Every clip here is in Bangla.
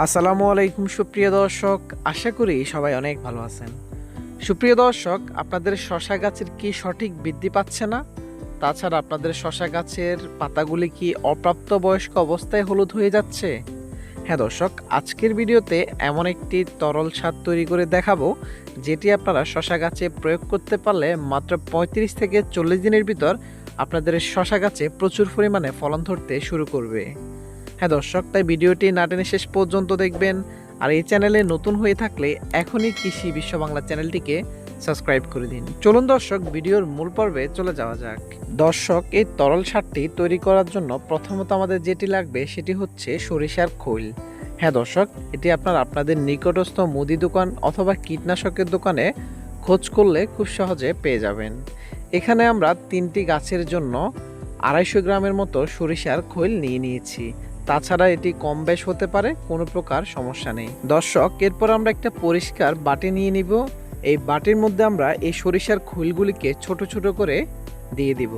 আসসালামু আলাইকুম, সুপ্রিয় দর্শক। আশা করি সবাই অনেক ভালো আছেন। সুপ্রিয় দর্শক, আপনাদের শশা গাছের কি সঠিক বৃদ্ধি পাচ্ছে না? তাছাড়া আপনাদের শশা গাছের পাতাগুলি কি অপ্রাপ্ত বয়স্ক অবস্থায় হলুদ হয়ে যাচ্ছে? হ্যাঁ দর্শক, আজকের ভিডিওতে এমন একটি তরল সার তৈরি করে দেখাবো, যেটি আপনারা শশা গাছে প্রয়োগ করতে পারলে মাত্র পঁয়ত্রিশ থেকে চল্লিশ দিনের ভিতর আপনাদের শশা গাছে প্রচুর পরিমাণে ফলন ধরতে শুরু করবে। হ্যাঁ দর্শক, তাই ভিডিওটি না টেনে শেষ পর্যন্ত দেখবেন। আর এই চ্যানেলে নতুন হয়ে থাকলে এখনই কৃষি বিশ্ব বাংলা চ্যানেলটিকে সাবস্ক্রাইব করে দিন। চলুন দর্শক, ভিডিওর মূল পর্বে চলে যাওয়া যাক। দর্শক, এই তরল সারটি তৈরি করার জন্য প্রথমত আমাদের যেটি লাগবে সেটি হচ্ছে সরিষার খৈল। হ্যাঁ দর্শক, এটি আপনার আপনাদের নিকটস্থ মুদি দোকান অথবা কীটনাশকের দোকানে খোঁজ করলে খুব সহজে পেয়ে যাবেন। এখানে আমরা তিনটি গাছের জন্য আড়াইশো গ্রামের মতো সরিষার খৈল নিয়ে নিয়েছি। তাছাড়া এটি কম বেশ হতে পারে, কোনো প্রকার সমস্যা নেই। দর্শক, এরপর আমরা একটা পরিষ্কার বাটি নিয়ে নিব। এই বাটির মধ্যে আমরা এই সরিষার খৈলগুলিকে ছোট ছোট করে দিয়ে দিব।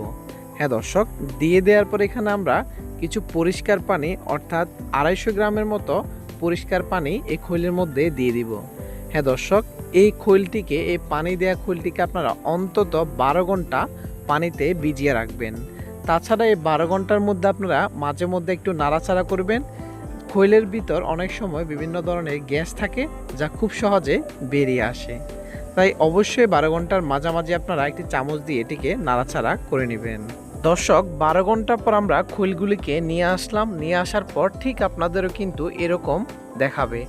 হ্যাঁ দর্শক, দিয়ে দেওয়ার পর এখানে আমরা কিছু পরিষ্কার পানি, অর্থাৎ আড়াইশো গ্রামের মতো পরিষ্কার পানি এই খৈলের মধ্যে দিয়ে দিব। হ্যাঁ দর্শক, এই খৈলটিকে, এই পানি দেওয়া খৈলটিকে আপনারা অন্তত বারো ঘণ্টা পানিতে ভিজিয়ে রাখবেন। তাছাড়া এই বারো ঘণ্টার মধ্যে আপনারা মাঝে মধ্যে একটু নাড়াচাড়া করবেন। খৈলের ভিতর অনেক সময় বিভিন্ন ধরনের গ্যাস থাকে, যা খুব সহজে বেরিয়ে আসে। তাই অবশ্যই বারো ঘণ্টার মাঝামাঝি আপনারা একটি চামচ দিয়ে এটিকে নাড়াচাড়া করে নেবেন। দর্শক, বারো ঘণ্টা পর আমরা খৈলগুলিকে নিয়ে আসলাম। নিয়ে আসার পর ঠিক আপনাদেরও কিন্তু এরকম দেখাবে।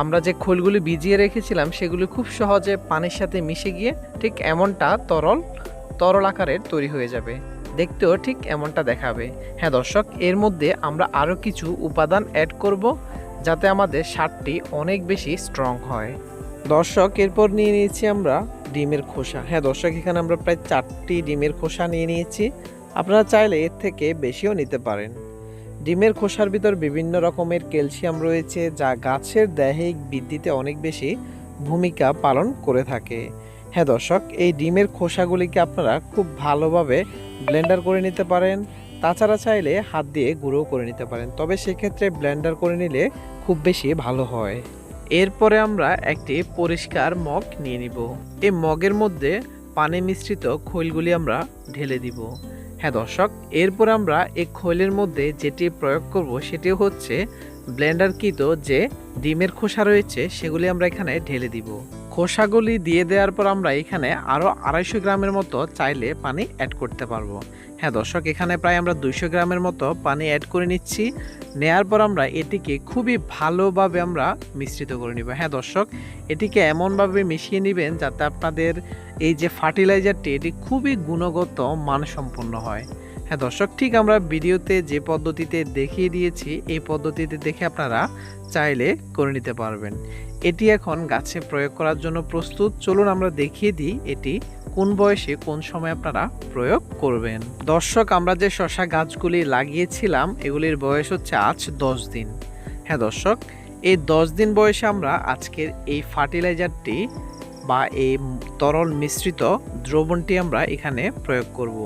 আমরা যে খোলগুলি ভিজিয়ে রেখেছিলাম, সেগুলি খুব সহজে পানির সাথে মিশে গিয়ে ঠিক এমনটা তরল তরল আকারের তৈরি হয়ে যাবে। দেখতেও ঠিক এমনটা দেখাবে। হ্যাঁ দর্শক, এর মধ্যে আমরা আরও কিছু উপাদান অ্যাড করব যাতে আমাদের সারটি অনেক বেশি স্ট্রং হয়। দর্শক, এরপর নিয়ে নিয়েছি আমরা ডিমের খোসা। হ্যাঁ দর্শক, এখানে আমরা প্রায় চারটি ডিমের খোসা নিয়ে নিয়েছি। আপনারা চাইলে এর থেকে বেশিও নিতে পারেন। ডিমের খোসার ভিতর বিভিন্ন রকমের ক্যালসিয়াম রয়েছে, যা গাছের দেহিক বৃদ্ধিতে অনেক বেশি ভূমিকা পালন করে থাকে। হ্যাঁ দর্শক, এই ডিমের খোসাগুলিকে আপনারা খুব ভালোভাবে ব্লেন্ডার করে নিতে পারেন। তাছাড়া চাইলে হাত দিয়ে গুঁড়ো করে নিতে পারেন। তবে সেক্ষেত্রে ব্লেন্ডার করে নিলে খুব বেশি ভালো হয়। এরপরে আমরা একটি পরিষ্কার মগ নিয়ে নিব। এই মগের মধ্যে পানি মিশ্রিত খৈলগুলি আমরা ঢেলে দিব। হ্যাঁ দর্শক, এরপর আমরা এই খৈলের মধ্যে যেটি প্রয়োগ করব সেটি হচ্ছে ব্লেন্ডারকৃত যে ডিমের খোসা রয়েছে, সেগুলি আমরা এখানে ঢেলে দিব। খোসাগুলি দিয়ে দেওয়ার পর আমরা এখানে আরও আড়াইশো গ্রামের মতো চাইলে পানি অ্যাড করতে পারব। হ্যাঁ দর্শক, এখানে প্রায় আমরা দুইশো গ্রামের মতো পানি অ্যাড করে নিচ্ছি। নেয়ার পর আমরা এটিকে খুবই ভালোভাবে আমরা মিশ্রিত করে নিব। হ্যাঁ দর্শক, এটিকে এমনভাবে মিশিয়ে নেবেন যাতে আপনাদের এই যে ফার্টিলাইজারটি এটি খুবই গুণগত, মানসম্পন্ন হয়। হ্যাঁ দর্শক, ঠিক আমরা ভিডিওতে যে পদ্ধতিতে দেখিয়ে দিয়েছি, এই পদ্ধতিতে দেখে আপনারা চাইলে করে নিতে পারবেন। এটি এখন গাছে প্রয়োগ করার জন্য প্রস্তুত। চলুন আমরা দেখিয়ে দিই এটি কোন বয়সে কোন সময় আপনারা প্রয়োগ করবেন। দর্শক, আমরা যে শশা গাছগুলি লাগিয়েছিলাম, এগুলির বয়স হচ্ছে আজ দশ দিন। হ্যাঁ দর্শক, এই দশ দিন বয়সে আমরা আজকের এই ফার্টিলাইজারটি বা এই তরল মিশ্রিত দ্রবণটি আমরা এখানে প্রয়োগ করব।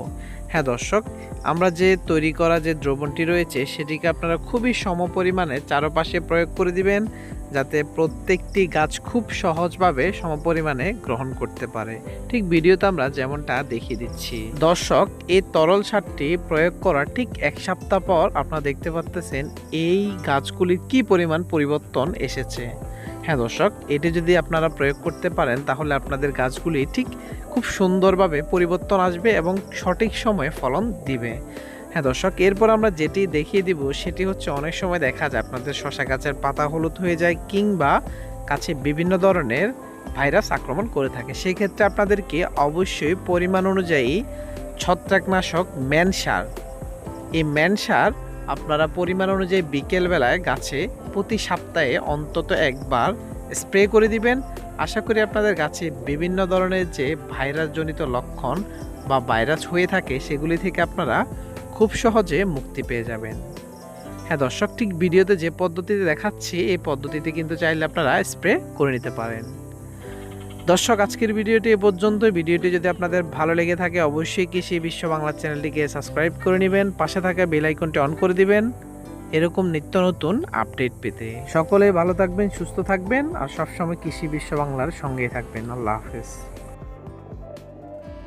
হ্যাঁ দর্শক, আমরা যে তৈরি করা যে দ্রবণটি রয়েছে, সেটিকে আপনারা খুবই সম পরিমাণে চারপাশে প্রয়োগ করে দিবেন, যাতে প্রত্যেকটি গাছ খুব সহজভাবে সমপরিমাণে গ্রহণ করতে পারে। ঠিক ভিডিওতে আমরা যেমনটা দেখিয়ে দিচ্ছি। দর্শক, এই তরল সারটি প্রয়োগ করার ঠিক এক সপ্তাহ পর আপনারা দেখতে পাচ্তেছেন এই গাছগুলির কি পরিমাণ পরিবর্তন এসেছে। হ্যাঁ দর্শক, এটি যদি আপনারা প্রয়োগ করতে পারেন, তাহলে আপনাদের গাছগুলি ঠিক খুব সুন্দরভাবে পরিবর্তন আসবে এবং সঠিক সময়ে ফলন দিবে। হ্যাঁ দর্শক, এরপর আমরা যেটি দেখিয়ে দিব, সেটি হচ্ছে অনেক সময় দেখা যায় আপনাদের শশা গাছের পাতা হলুদ হয়ে যায় কিংবা গাছে বিভিন্ন ধরনের ভাইরাস আক্রমণ করে থাকে। সেই ক্ষেত্রে আপনাদেরকে অবশ্যই পরিমাণ অনুযায়ী ছত্রাকনাশক ম্যানসার। এই ম্যান সার আপনারা পরিমাণ অনুযায়ী বিকেলবেলায় গাছে প্রতি সপ্তাহে অন্তত একবার স্প্রে করে দিবেন। আশা করি আপনাদের গাছে বিভিন্ন ধরনের যে ভাইরাসজনিত লক্ষণ বা ভাইরাস হয়ে থাকে, সেগুলি থেকে আপনারা খুব সহজে মুক্তি পেয়ে যাবেন। হ্যাঁ দর্শক, ঠিক ভিডিওতে যে পদ্ধতিতে দেখাচ্ছি, এই পদ্ধতিতে কিন্তু চাইলে আপনারা স্প্রে করে নিতে পারেন। দর্শক, আজকের ভিডিওটি এ পর্যন্ত ভিডিওটি যদি আপনাদের ভালো লেগে থাকে, অবশ্যই কৃষি বিশ্ব বাংলা চ্যানেলটিকে সাবস্ক্রাইব করে নেবেন, পাশে থাকা বেল আইকনটি অন করে দিবেন। এরকম নিত্য নতুন আপডেট পেতে। সকলে ভালো থাকবেন, সুস্থ থাকবেন, আর সবসময় কৃষি বিশ্ব বাংলার সঙ্গেই থাকবেন। আল্লাহ হাফেজ।